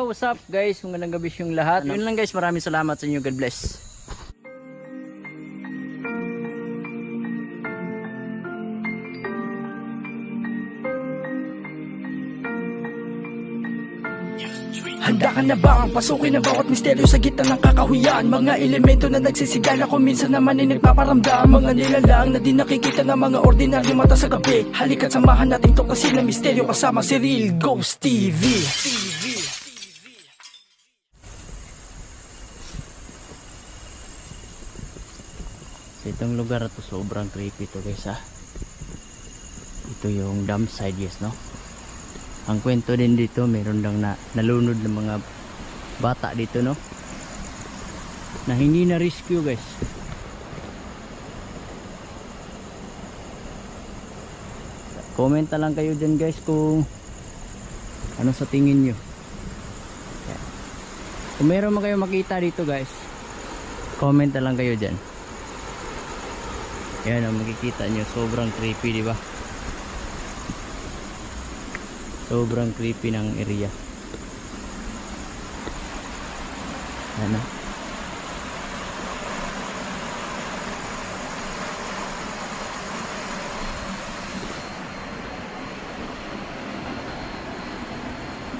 Yo, what's up guys? Kung ganang gabi yung lahat. Yun lang guys, maraming salamat sa inyo. God bless. Handa ka na ba ang pasukin ang bawat misteryo sa gitna ng kakahuyan Mga elemento na nagsisigala kung minsan naman ay nagpaparamdam Mga nilalang na di nakikita ng mga ordinaryo mata sa gabi Halika't samahan natin tuklasin ang misteryo kasama si Real Ghost TV Sa itong lugar to, sobrang creepy to guys ha. Ito yung dam side yes no. Ang kwento din dito, meron lang na nalunod ng mga bata dito no. Na hindi na rescue guys. Comment lang kayo dyan guys kung ano sa tingin nyo. Kung meron man kayo makita dito guys, comment lang kayo dyan. Yan ang makikita nyo, sobrang creepy, di ba? Sobrang creepy ng area. Ano?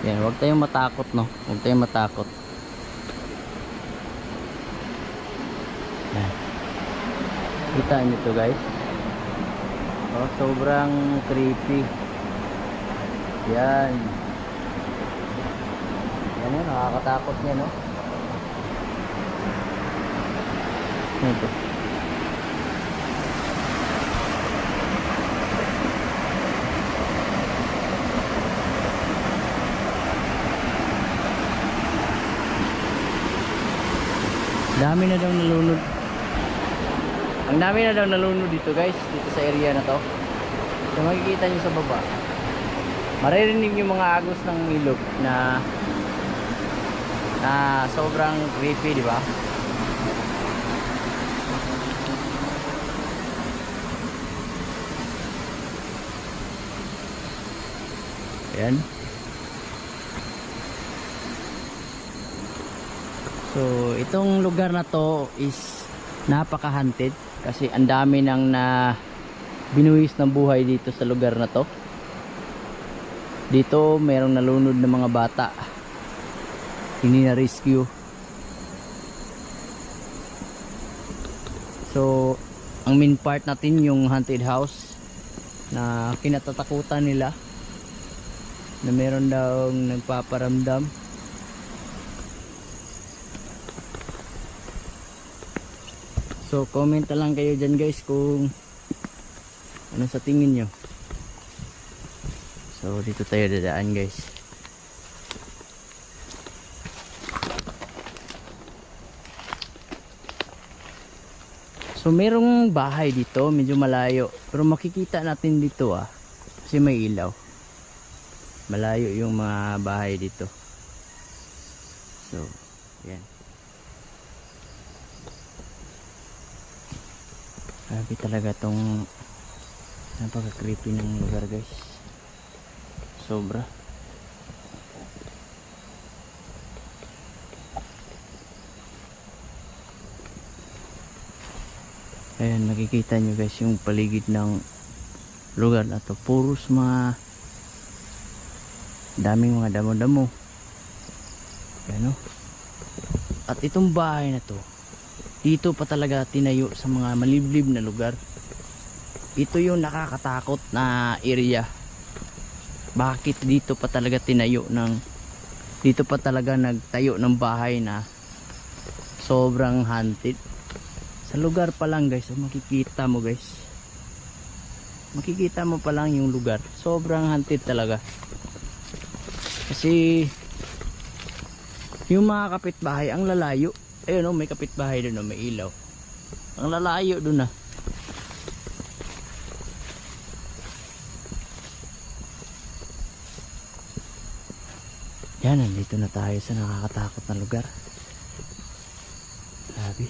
Yan, huwag tayong matakot, no? Huwag tayong matakot. Kita nyo guys. Oh, sobrang creepy. Yan. Yan yun, nakakatakot niya, no? Ito. Dami na daw nalunod. Ang dami na daw nalunod dito guys, dito sa area na to. So makikita nyo sa baba. Maririnig yung mga agos ng ilog na na sobrang creepy, di ba? Ayan. So, itong lugar na to is napaka-hunted kasi ang dami nang na binuwis ng buhay dito sa lugar na to. Dito merong nalunod ng mga bata. Hindi na rescue. So, ang main part natin yung haunted house na kinatatakutan nila na meron daw nagpaparamdam So comment na lang kayo dyan guys kung ano sa tingin nyo. So dito tayo dadaan guys. So merong bahay dito, medyo malayo. Pero makikita natin dito ah. Kasi may ilaw. Malayo yung mga bahay dito. So, yan. Grabe talaga tong napaka creepy ng lugar guys. Sobra. Ayan, makikita nyo guys yung paligid ng lugar na to. Puros mga daming mga damo-damo. Ayan o. At itong bahay na to, dito pa talaga tinayo sa mga maliblib na lugar. Ito yung nakakatakot na area. Bakit dito pa talaga tinayo ng dito pa talaga nagtayo ng bahay na sobrang haunted? Sa lugar pa lang guys makikita mo guys. Makikita mo pa lang yung lugar. Sobrang haunted talaga. Kasi yung mga kapitbahay ang lalayo ayun oh, may kapitbahay doon oh, may ilaw. Ang lalayo doon ah. Yan nandito na tayo sa nakakatakot na lugar. Grabe.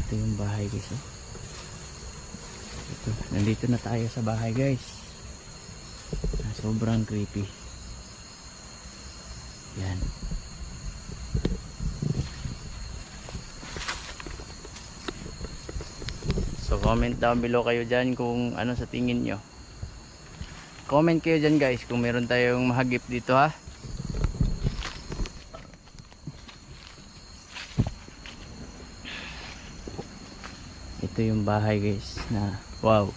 Ito yung bahay guys oh. ito, nandito na tayo sa bahay guys. Na sobrang creepy. Yan. So comment down below kayo dyan kung ano sa tingin nyo. Comment kayo dyan guys kung meron tayong mahagip dito ha. Ito yung bahay guys na wow.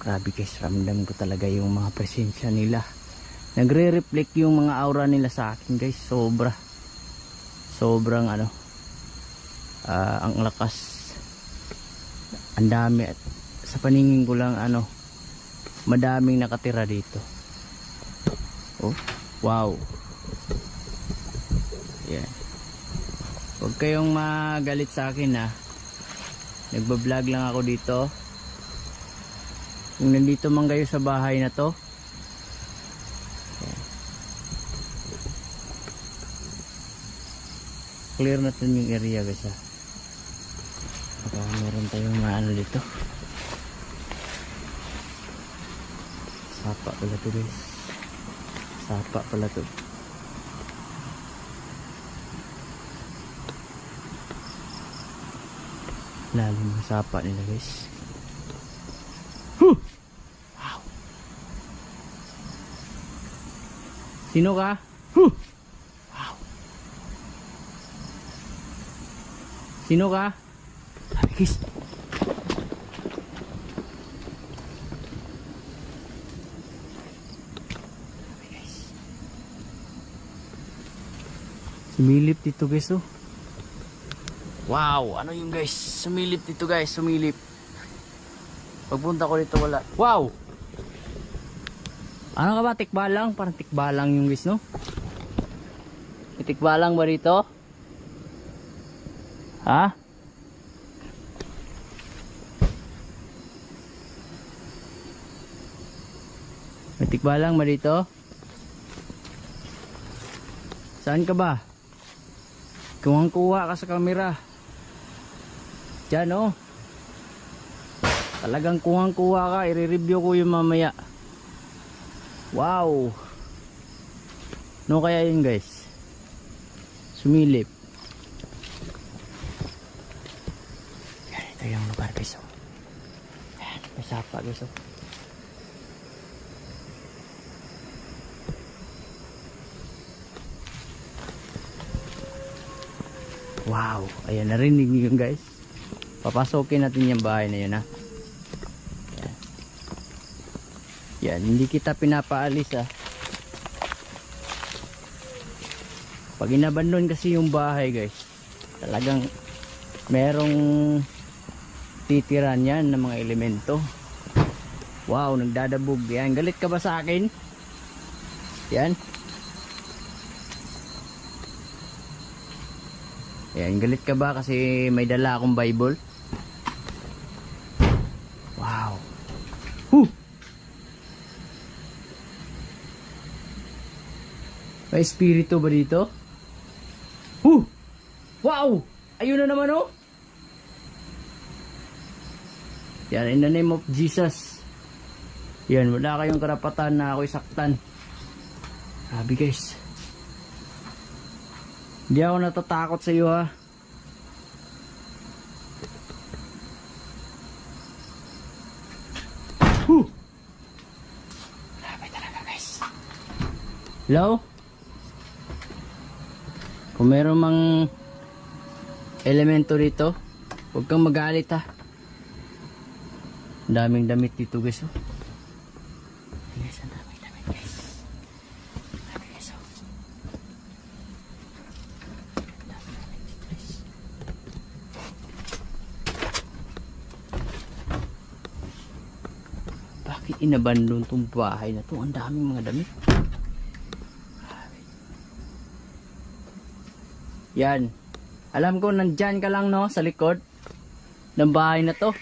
Grabe guys, ramdam ko talaga yung mga presensya nila. Nagre-reflect yung mga aura nila sa akin guys, sobra. Sobrang ano, ah, ang lakas. Ang dami at sa paningin ko lang ano, madaming nakatira dito. Oh, wow. Yan. Huwag kayong magalit sa akin ha. Nagbablog lang ako dito. Kung nandito man kayo sa bahay na to. Clear natin yung area guys ha. Baka meron tayong maano dito. Sapa pala to guys. Sapa pala to. Lalim ng sapa nila guys. Huh! Wow! Sino ka? Huh! Sino ka? Guys. Sumilip dito guys oh. Wow, ano yung guys? Sumilip dito guys, sumilip. Pagpunta ko dito wala. Wow! Ano ka ba? Tikbalang? Parang tikbalang yung guys, no? May tikbalang ba rito? Ha? May tikbalang ba? Saan ka ba? Kuhang kuha ka sa kamera. Diyan oh. Talagang kuhang kuha ka. I-review ko yung mamaya. Wow. No kaya yun guys? Sumilip. Yan, ito yung lugar guys oh. Yan, may sapa guys. Wow, ayan narinig niyo yun guys. Papasokin natin yung bahay na yun ha. Yan. Yan, hindi kita pinapaalis ha. Pag inabandon kasi yung bahay guys, talagang merong titiran yan ng mga elemento. Wow, nagdadabog yan. Galit ka ba sa akin? Yan. Ayan, galit ka ba kasi may dala akong Bible? Wow. Huh! May espiritu ba dito? Huh! Wow! Ayun na naman oh! Yan, in the name of Jesus. Yan, wala kayong karapatan na ako'y saktan. Sabi guys. Hindi ako natatakot sa iyo ha. Huh! Grabe talaga guys. Hello? Kung meron mang elemento dito, huwag kang magalit ha. Daming damit dito guys oh. Guys, ang daming damit guys. Dami guys oh. Bakit inabandon tong bahay na to? Ang daming mga damit. Yan. Alam ko nandyan ka lang no sa likod ng bahay na to.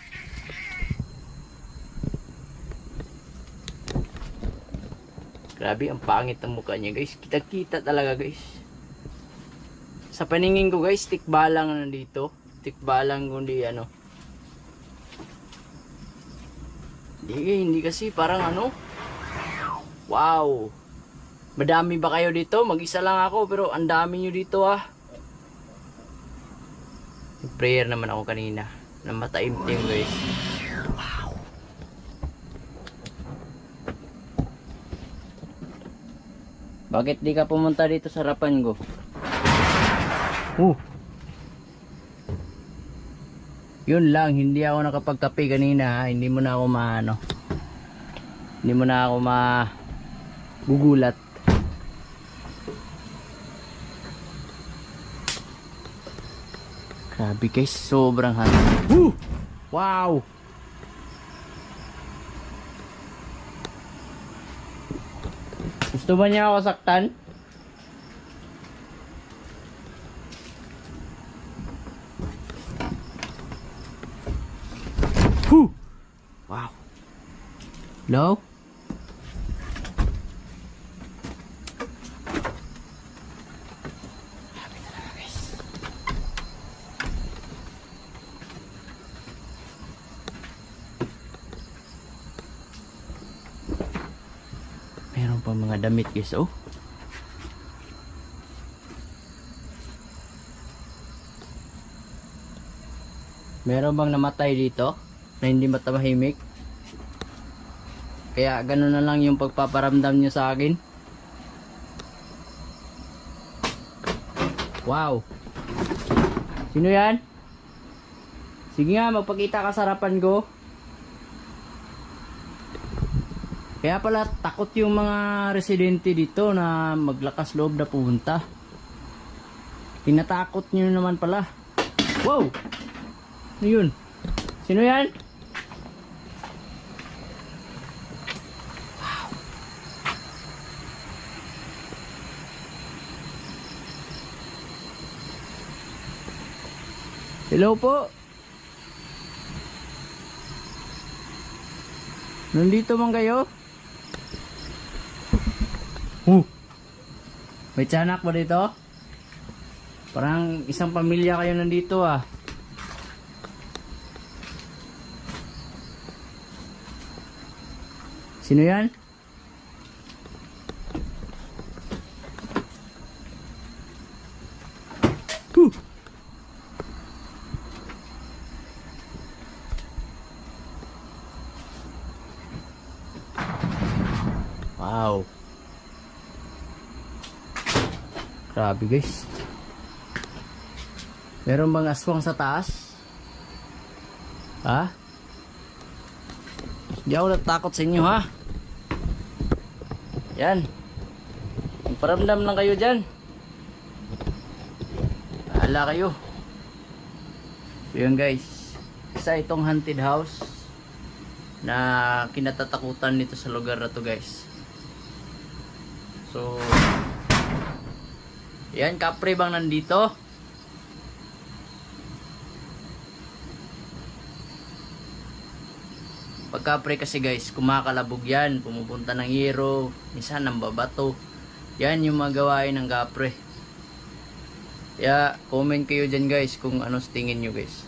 Grabe, ang pangit ng mukha niya guys. Kita-kita talaga guys. Sa paningin ko guys, tikbalang na nandito. Tikbalang kundi ano. Hindi, hindi kasi parang ano. Wow. Madami ba kayo dito? Mag-isa lang ako pero ang dami nyo dito ah. Prayer naman ako kanina. Na mataimtim guys. Bakit di ka pumunta dito sa harapan ko? Uh. Yun lang, hindi ako nakapagkape kanina. ha. Hindi mo na ako maano. Hindi mo na ako ma gugulat. Grabe guys, sobrang hangin. Wow! Gusto ba niya ako saktan? Whew! Wow. Hello? Meron pa mga damit guys, oh. Meron bang namatay dito na hindi matamahimik? Kaya ganun na lang yung pagpaparamdam nyo sa akin. Wow. Sino yan? Sige nga, magpakita ka sa harapan ko. Kaya pala takot yung mga residente dito na maglakas loob na pumunta. Tinatakot nyo naman pala. Wow! Ano yun? Sino yan? Wow. Hello po. Nandito man kayo? Uh. May tiyanak ba dito? Parang isang pamilya kayo nandito ah. Sino yan? Huh. Wow. Grabe guys. Meron bang aswang sa taas? Ha? Hindi ako natakot sa inyo ha. Yan. Paramdam lang kayo dyan. Bahala kayo. Yun guys. Isa itong haunted house na kinatatakutan nito sa lugar na to guys. So yan kapre bang nandito? Pagka-pre kasi guys, kumakalabog yan, pumupunta ng hero, minsan ng babato. Yan yung magawain ng gapre. Kaya comment kayo dyan guys kung ano tingin nyo guys.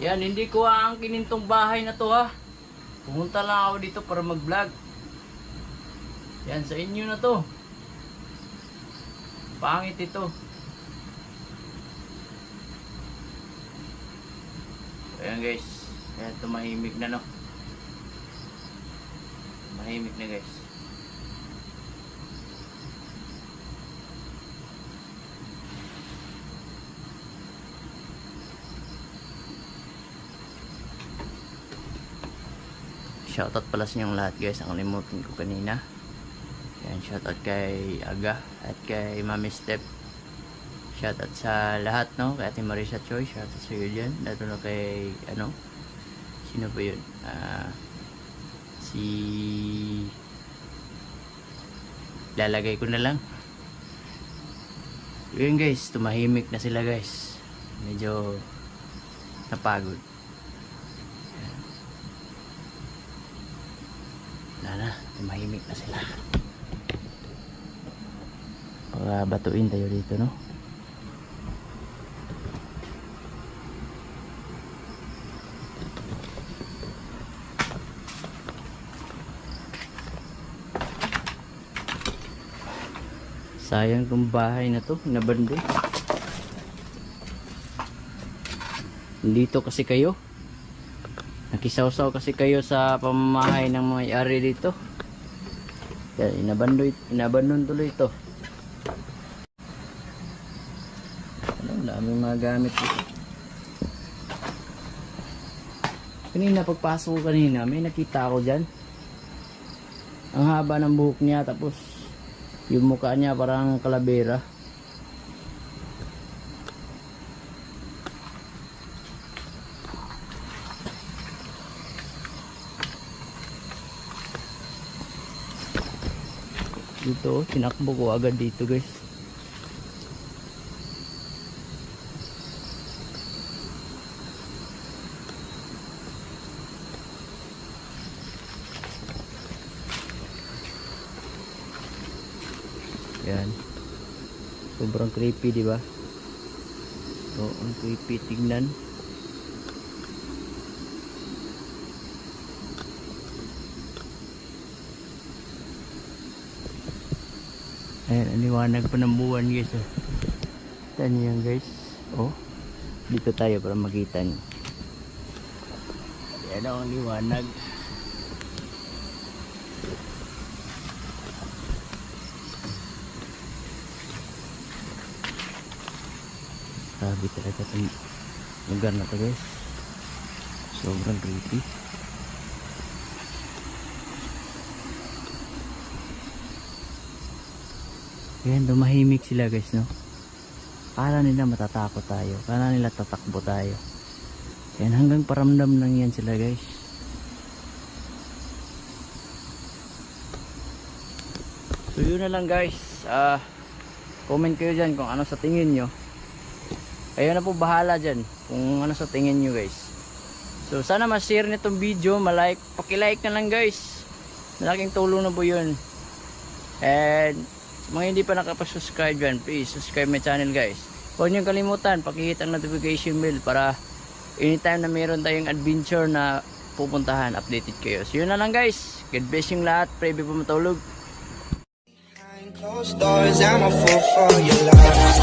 Yan, hindi ko aangkinin tong bahay na to ha. Pumunta lang ako dito para mag-vlog. Yan, sa inyo na to. Pangit ito. Ayan guys. Ayan, tumahimik na no. Mahimik na guys. Shoutout pala sa inyong lahat guys. Ang limutin ko kanina. Ayan, shoutout kay Aga at kay Mami Step. Shoutout sa lahat, no? Kay Ate Marisa Choi, shoutout sa iyo dyan. Lalo na kay, ano? Sino ba yun? Ah, si... Lalagay ko na lang. Yun guys, tumahimik na sila guys. Medyo napagod. na tumahimik na sila. Para batuin tayo dito no? Sayang tong bahay na to nabandi dito kasi kayo. Nakisawsaw kasi kayo sa pamamahay ng mga ari dito. Kaya inabandon, inabandon tuloy ito. Ano, daming mga gamit dito. Kanina pagpasok ko kanina, may nakita ako dyan. Ang haba ng buhok niya tapos yung mukha niya parang kalabera. Dito, tinakbo ko agad dito guys. Yan. Sobrang creepy, di ba? So, ang creepy tignan. Ayan, ang liwanag pa ng buwan guys. Oh. Tignan niyo yan guys. Oh. Dito tayo para makita niyo. Yan oh, ang liwanag. Grabe talaga itong lugar na to guys. Sobrang creepy. Ayan, dumahimik sila guys, no? Kala nila matatakot tayo. Kala nila tatakbo tayo. Ayan, hanggang paramdam lang yan sila guys. So yun na lang guys. Ah, comment kayo dyan kung ano sa tingin nyo. Kayo na po bahala dyan kung ano sa tingin nyo guys. So sana ma-share nitong video, ma-like, paki-like na lang guys. Malaking tulong na po yun. And mga hindi pa nakapag-subscribe dyan, please subscribe my channel guys. Huwag nyo kalimutan, pakihit ang notification bell para anytime na mayroon tayong adventure na pupuntahan, updated kayo. So yun na lang guys. God bless yung lahat. Pray before matulog. Behind closed doors, I'm a fool for your love.